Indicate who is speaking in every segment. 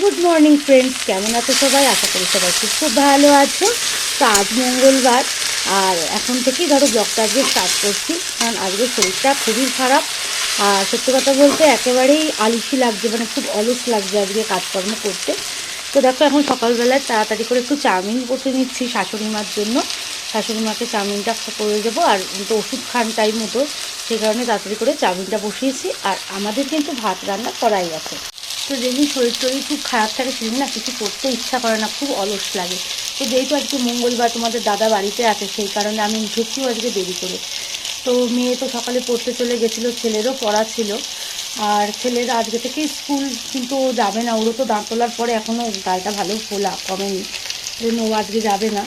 Speaker 1: Good morning friends কেমন আছো সবাই? আশা করি সবাই খুব খুব ভালো আছো। তো আজ মঙ্গলবার। আর এখন থেকেই ধরো ব্লগটা আজকে স্টার্ট করছি। কারণ আজকে শরীরটা খুবই খারাপ। আর সত্যি কথা বলতে একেবারেই আলসি লাগছে মানে খুব অলস লাগছে আজকে কাজকর্ম করতে। তো দেখো, এখন সকালবেলায় তাড়াতাড়ি করে একটু চাউমিন করতে নিচ্ছি শাশুড়ি মার জন্য। শাশুড়ি মাকে চাউমিনটা করে দেবো। আর তো ওষুধ খান টাইম মতো। সেই কারণে তাড়াতাড়ি করে চাউমিনটা বসিয়েছি। আর আমাদের কিন্তু ভাত রান্না করাই আছে। তো যেদিন শরীর টরীর খুব খারাপ থাকে সেদিন না কিছু করতে ইচ্ছা করে না, খুব অলস লাগে। তো যেহেতু আজকে মঙ্গলবার তোমাদের দাদা বাড়িতে আছে, সেই কারণে আমি উঠেছিও আজকে দেরি করে। তো মেয়ে তো সকালে পড়তে চলে গেছিল, ছেলেরও পড়া ছিল। আর ছেলের আজকে থেকে স্কুল কিন্তু যাবে না, ওরও তো দাঁত তোলার পরে এখনও গালটা ভালো ফোলা কমেনি। জন্য ও আজকে যাবে না।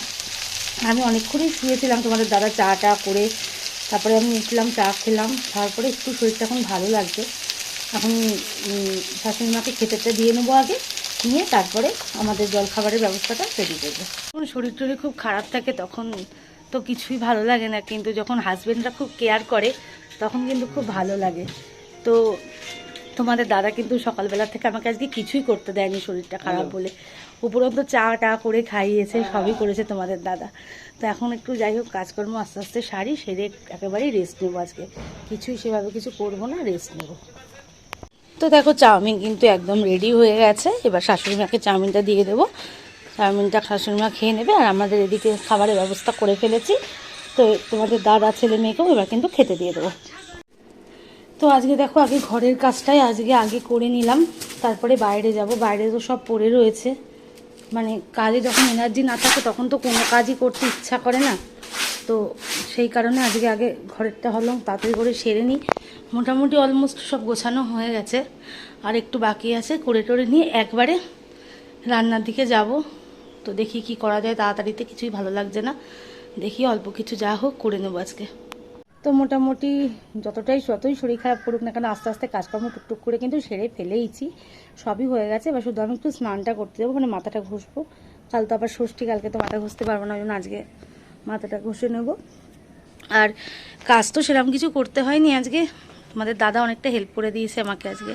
Speaker 1: আমি অনেকক্ষণই শুয়েছিলাম তোমাদের দাদা চা টা করে, তারপরে আমি উঠলাম, চা খেলাম, তারপরে একটু শরীরটা এখন ভালো লাগছে। এখন শাশুড়ি মাকে খেতেটা দিয়ে নেব আগে নিয়ে তারপরে আমাদের জলখাবারের ব্যবস্থাটা রেডি করব। যখন শরীর টরীর খুব খারাপ থাকে তখন তো কিছুই ভালো লাগে না কিন্তু যখন হাজবেন্ডরা খুব কেয়ার করে তখন কিন্তু খুব ভালো লাগে। তো তোমাদের দাদা কিন্তু সকালবেলা থেকে আমাকে আজকে কিছুই করতে দেয়নি শরীরটা খারাপ বলে। উপরন্ত চা টা করে খাইয়েছে সবই করেছে তোমাদের দাদা। তো এখন একটু যাই হোক কাজকর্ম আস্তে আস্তে সারি সেরে একেবারেই রেস্ট নেব আজকে। কিছুই সেভাবে কিছু করব না রেস্ট নেব। তো দেখো, চাউমিন কিন্তু একদম রেডি হয়ে গেছে। এবার শাশুড়ি মাকে চাউমিনটা দিয়ে দেবো। চাউমিনটা শাশুড়ি মা খেয়ে নেবে, আর আমাদের এদিকে খাবারের ব্যবস্থা করে ফেলেছি। তো তোমাদের দাদা, ছেলে, মেয়েকেও এবার কিন্তু খেতে দিয়ে দেবো। তো আজকে দেখো, আগে ঘরের কাজটাই আজকে আগে করে নিলাম। তারপরে বাইরে যাব। বাইরে তো সব পড়ে রয়েছে। মানে কাজে যখন এনার্জি না থাকে, তখন তো কোনো কাজই করতে ইচ্ছা করে না। তো সেই কারণে আজকে আগে ঘরেরটা হলো, তাড়াতাড়ি করে সেরে নিই। মোটামুটি অলমোস্ট সব গোছানো হয়ে গেছে। আর একটু বাকি আছে, করে টোরে নিয়ে একবারে রান্নার দিকে যাব। তো দেখি কি করা যায়, তাড়াতাড়িতে কিছুই ভালো লাগছে না। দেখি অল্প কিছু যা হোক করে নেব আজকে। তো মোটামুটি যতটাই যতই শরীর খারাপ করুক না কেন, আস্তে আস্তে কাজকর্ম টুকটুক করে কিন্তু সেরে ফেলেইছি। সবই হয়ে গেছে, এবার শুধু আমি একটু স্নানটা করতে যাব মানে মাথাটা ঘষবো। কাল তো আবার ষষ্ঠী, কালকে তো মাথা ঘষতে পারব না, ওই জন্য আজকে মাথাটা ঘষে নেব। আর কাজ তো সেরকম কিছু করতে হয়নি আজকে। তোমাদের দাদা অনেকটা হেল্প করে দিয়েছে আমাকে আজকে।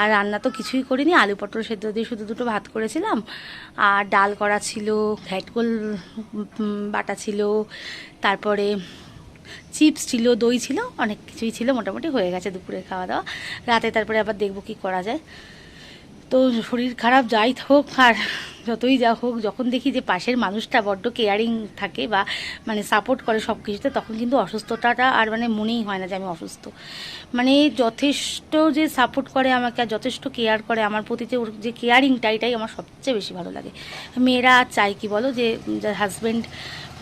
Speaker 1: আর রান্না তো কিছুই করিনি, আলু পটল সেদ্ধ দিয়ে শুধু দুটো ভাত করেছিলাম। আর ডাল করা ছিল ঘ্যাটকোল বাটা ছিল, তারপরে চিপস ছিল, দই ছিল, অনেক কিছুই ছিল, মোটামুটি হয়ে গেছে দুপুরে খাওয়া দাওয়া। রাতে তারপরে আবার দেখব কি করা যায়। তো শরীর খারাপ যাই হোক আর যতই যা হোক, যখন দেখি যে পাশের মানুষটা বড্ড কেয়ারিং থাকে বা মানে সাপোর্ট করে সব কিছুতে তখন কিন্তু অসুস্থতাটা আর মানে মনেই হয় না যে আমি অসুস্থ। মানে যথেষ্ট যে সাপোর্ট করে আমাকে আর যথেষ্ট কেয়ার করে, আমার প্রতি যে ওর যে কেয়ারিংটা এটাই আমার সবচেয়ে বেশি ভালো লাগে। মেয়েরা চায় কি বলো যে হাজব্যান্ড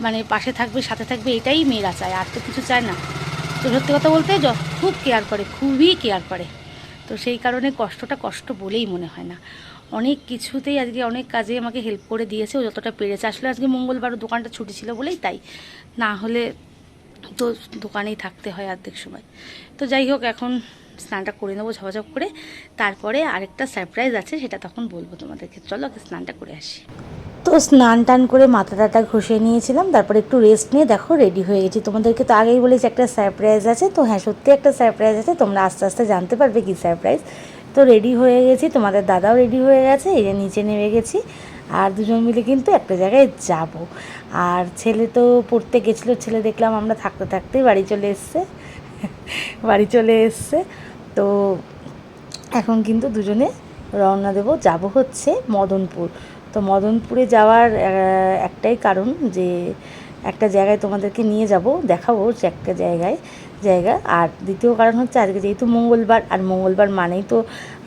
Speaker 1: মানে পাশে থাকবে, সাথে থাকবে, এটাই মেয়েরা চায়, আর তো কিছু চায় না। তো সত্যি কথা বলতে খুব কেয়ার করে, খুবই কেয়ার করে। তো সেই কারণে কষ্টটা কষ্ট বলেই মনে হয় না। অনেক কিছুতেই আজকে অনেক কাজে আমাকে হেল্প করে দিয়েছে, ও যতটা পেরেছে। আসলে আজকে মঙ্গলবার দোকানটা ছুটি ছিল বলেই তাই। না হলে তো দোকানেই থাকতে হয় অর্ধেক সময়। তো যাই হোক, এখন স্নানটা করে নেব ঝপাঝপ করে। তারপরে আরেকটা সারপ্রাইজ আছে, সেটা তখন বলব তোমাদেরকে। চলো স্নানটা করে আসি। তো স্নান টান করে মাথা টাটা ঘষে নিয়েছিলাম, তারপরে একটু রেস্ট নিয়ে দেখো রেডি হয়ে গেছি। তোমাদেরকে তো আগেই বলেছি একটা সারপ্রাইজ আছে, তো হ্যাঁ সত্যি একটা সারপ্রাইজ আছে, তোমরা আস্তে আস্তে জানতে পারবে কি সারপ্রাইজ তো রেডি হয়ে গেছি, তোমাদের দাদাও রেডি হয়ে গেছে, এই যে নিচে নেমে গেছি, আর দুজন মিলে কিন্তু একটা জায়গায় যাব। আর ছেলে তো পড়তে গেছিল, ছেলে দেখলাম আমরা থাকতে থাকতেই বাড়ি চলে এসছে, বাড়ি চলে এসছে। তো এখন কিন্তু দুজনে রওনা দেব, যাব হচ্ছে মদনপুর। তো মদনপুরে যাওয়ার একটাই কারণ যে একটা জায়গায় তোমাদেরকে নিয়ে যাব, দেখাবো যে একটা জায়গায়, জায়গা। আর দ্বিতীয় কারণ হচ্ছে আজকে যেহেতু মঙ্গলবার, আর মঙ্গলবার মানেই তো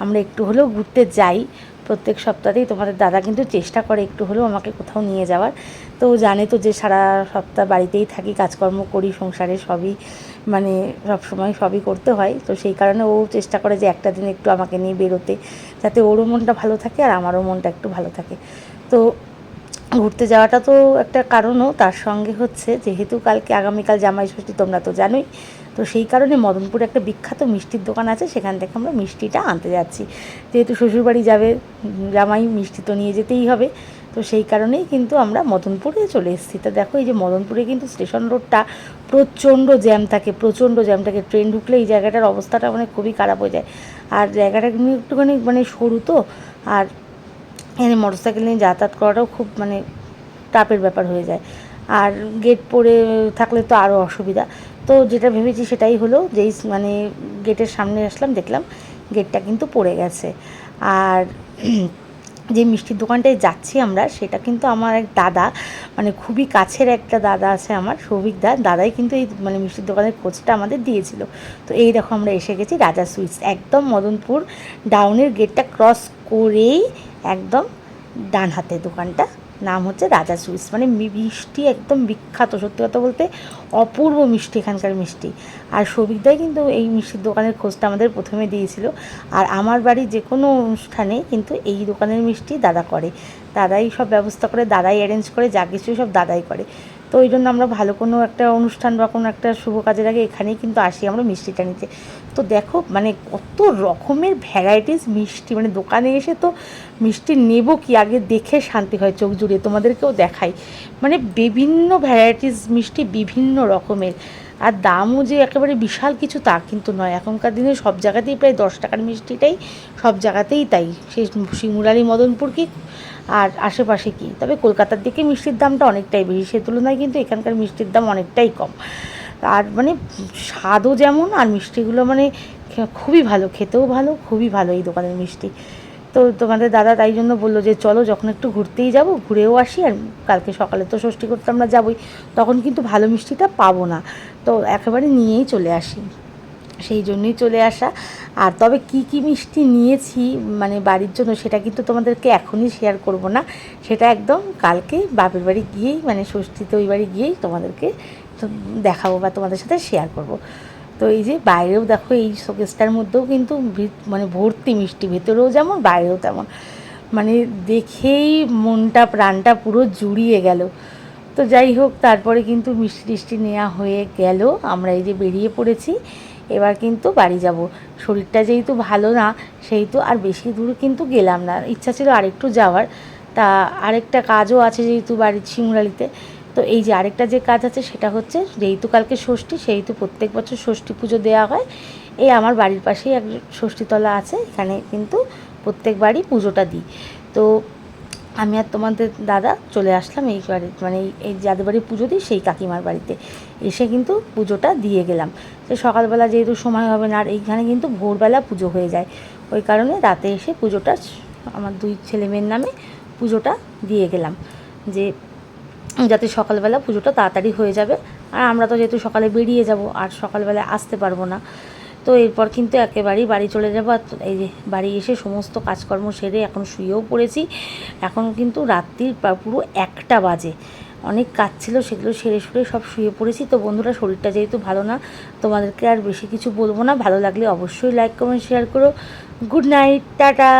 Speaker 1: আমরা একটু হলেও ঘুরতে যাই। প্রত্যেক সপ্তাহেই তোমাদের দাদা কিন্তু চেষ্টা করে একটু হলেও আমাকে কোথাও নিয়ে যাওয়ার। তো জানে তো যে সারা সপ্তাহ বাড়িতেই থাকি, কাজকর্ম করি, সংসারে সবই মানে সব সময় সবই করতে হয়। তো সেই কারণে ও চেষ্টা করে যে একটা দিন একটু আমাকে নিয়ে বেরোতে, যাতে ওরও মনটা ভালো থাকে আর আমারও মনটা একটু ভালো থাকে। তো ঘুরতে যাওয়াটা তো একটা কারণও। তার সঙ্গে হচ্ছে যেহেতু কালকে আগামীকাল জামাই ষষ্ঠী, তোমরা তো জানোই। তো সেই কারণে মদনপুরে একটা বিখ্যাত মিষ্টির দোকান আছে, সেখান থেকে আমরা মিষ্টিটা আনতে যাচ্ছি। যেহেতু শ্বশুরবাড়ি যাবে জামাই, মিষ্টি তো নিয়ে যেতেই হবে। তো সেই কারণেই কিন্তু আমরা মদনপুরে চলে এসেছি। তো দেখো, এই যে মদনপুরে কিন্তু স্টেশন রোডটা প্রচণ্ড জ্যাম থাকে, প্রচণ্ড জ্যাম থাকে। ট্রেন ঢুকলে এই জায়গাটার অবস্থাটা মানে খুবই খারাপ হয়ে যায়। আর জায়গাটা একটুখানি মানে সরু তো। আর এখানে মোটর সাইকেল নিয়ে যাতায়াত করাটাও খুব মানে টাপের ব্যাপার হয়ে যায়। আর গেট পড়ে থাকলে তো আরও অসুবিধা। তো যেটা ভেবেছি সেটাই হলো যেই মানে গেটের সামনে আসলাম, দেখলাম গেটটা কিন্তু পড়ে গেছে। আর যে মিষ্টির দোকানটায় যাচ্ছি আমরা, সেটা কিন্তু আমার এক দাদা মানে খুবই কাছের একটা দাদা আছে আমার, সৌভিক দা। দাদাই কিন্তু এই মানে মিষ্টির দোকানের খোঁজটা আমাদের দিয়েছিল। তো এই দেখো আমরা এসে গেছি রাজা সুইটস। একদম মদনপুর ডাউনের গেটটা ক্রস করেই একদম ডান হাতে দোকানটা নাম হচ্ছে রাজা সুইটস মানে মিষ্টি একদম বিখ্যাত, সত্যি কথা বলতে অপূর্ব মিষ্টি, এখানকার মিষ্টি। আর সবিকদাই কিন্তু এই মিষ্টির দোকানের খোঁজটা আমাদের প্রথমে দিয়েছিল। আর আমার বাড়ি যে কোনো অনুষ্ঠানে কিন্তু এই দোকানের মিষ্টি দাদা করে। দাদাই সব ব্যবস্থা করে, দাদাই অ্যারেঞ্জ করে, যা কিছু সব দাদাই করে। তো ওই জন্য আমরা ভালো কোনো একটা অনুষ্ঠান বা কোনো একটা শুভ কাজের আগে এখানেই কিন্তু আসি, আমরা মিষ্টিটা নিতে। তো দেখো মানে কত রকমের ভ্যারাইটিস মিষ্টি মানে দোকানে এসে তো মিষ্টি নেব কি আগে দেখে শান্তি হয়, চোখ জুড়ে তোমাদেরকেও দেখাই। মানে বিভিন্ন ভ্যারাইটিস মিষ্টি বিভিন্ন রকমের। আর দামও যে একেবারে বিশাল কিছু তা কিন্তু নয়। এখনকার দিনে সব জায়গাতেই প্রায় দশ টাকার মিষ্টিটাই, সব জায়গাতেই তাই। সেই শিমুরালি মদনপুর কি? আর আশেপাশে কি? তবে কলকাতার দিকে মিষ্টির দামটা অনেকটাই বেশি। সে তুলনায় কিন্তু এখানকার মিষ্টির দাম অনেকটাই কম। আর মানে স্বাদও যেমন, আর মিষ্টিগুলো মানে খুবই ভালো, খেতেও ভালো, খুবই ভালো এই দোকানের মিষ্টি। তো তোমাদের দাদা তাই জন্য বলল যে, চলো যখন একটু ঘুরতেই যাব, ঘুরেও আসি আর কালকে সকালে তো ষষ্ঠী করতে আমরা যাবই, তখন কিন্তু ভালো মিষ্টিটা পাবো না। তো একেবারে নিয়েই চলে আসি। সেই জন্যই চলে আসা। আর তবে কি কি মিষ্টি নিয়েছি মানে বাড়ির জন্য সেটা কিন্তু তোমাদেরকে এখনই শেয়ার করব না। সেটা একদম কালকে বাপের বাড়ি গিয়েই মানে ষষ্ঠীতে ওই বাড়ি গিয়েই তোমাদেরকে দেখাবো বা তোমাদের সাথে শেয়ার করব। তো এই যে বাইরেও দেখো এই শোকেসটার মধ্যেও কিন্তু মানে ভর্তি মিষ্টি, ভেতরেও যেমন, বাইরেও তেমন। মানে দেখেই মনটা, প্রাণটা পুরো জুড়িয়ে গেল। তো যাই হোক, তারপরে কিন্তু মিষ্টি টিষ্টি নেওয়া হয়ে গেল। আমরা এই যে বেরিয়ে পড়েছি, এবার কিন্তু বাড়ি যাব। শরীরটা যেহেতু ভালো না, সেহেতু আর বেশি দূর কিন্তু গেলাম না। ইচ্ছা ছিল আরেকটু যাওয়ার। তা আরেকটা কাজও আছে যেহেতু বাড়ির শিমুরালিতে। তো এই যে আরেকটা যে কাজ আছে সেটা হচ্ছে যেহেতু কালকে ষষ্ঠী, সেহেতু প্রত্যেক বছর ষষ্ঠী পুজো দেওয়া হয়, এই আমার বাড়ির পাশেই এক ষষ্ঠীতলা আছে, এখানে কিন্তু প্রত্যেক বাড়ি পুজোটা দিই। তো আমি আর তোমাদের দাদা চলে আসলাম এই বাড়ি মানে এই- যাদের বাড়ি পুজো দিই সেই কাকিমার বাড়িতে। এসে কিন্তু পুজোটা দিয়ে গেলাম। সে সকালবেলা যেহেতু সময় হবে না, আর এইখানে কিন্তু ভোরবেলা পুজো হয়ে যায়। ওই কারণে রাতে এসে পুজোটা আমার দুই ছেলে মেয়ের নামে পুজোটা দিয়ে গেলাম। যে যাতে সকালবেলা পুজোটা তাড়াতাড়ি হয়ে যাবে। আর আমরা তো যেহেতু সকালে বেরিয়ে যাব, আর সকালবেলা আসতে পারব না। তো এরপর কিন্তু একেবারেই বাড়ি চলে যাব। আর এই যে বাড়ি এসে সমস্ত কাজকর্ম সেরে এখন শুয়েও পড়েছি। এখন কিন্তু রাত্রির পুরো একটা বাজে। অনেক কাজ ছিল, সেগুলো সেরে সুরে সব শুয়ে পড়েছি। তো বন্ধুরা, শরীরটা যেহেতু ভালো না, তোমাদেরকে আর বেশি কিছু বলব না। ভালো লাগলে অবশ্যই লাইক কমেন্ট শেয়ার করো। Good night tata!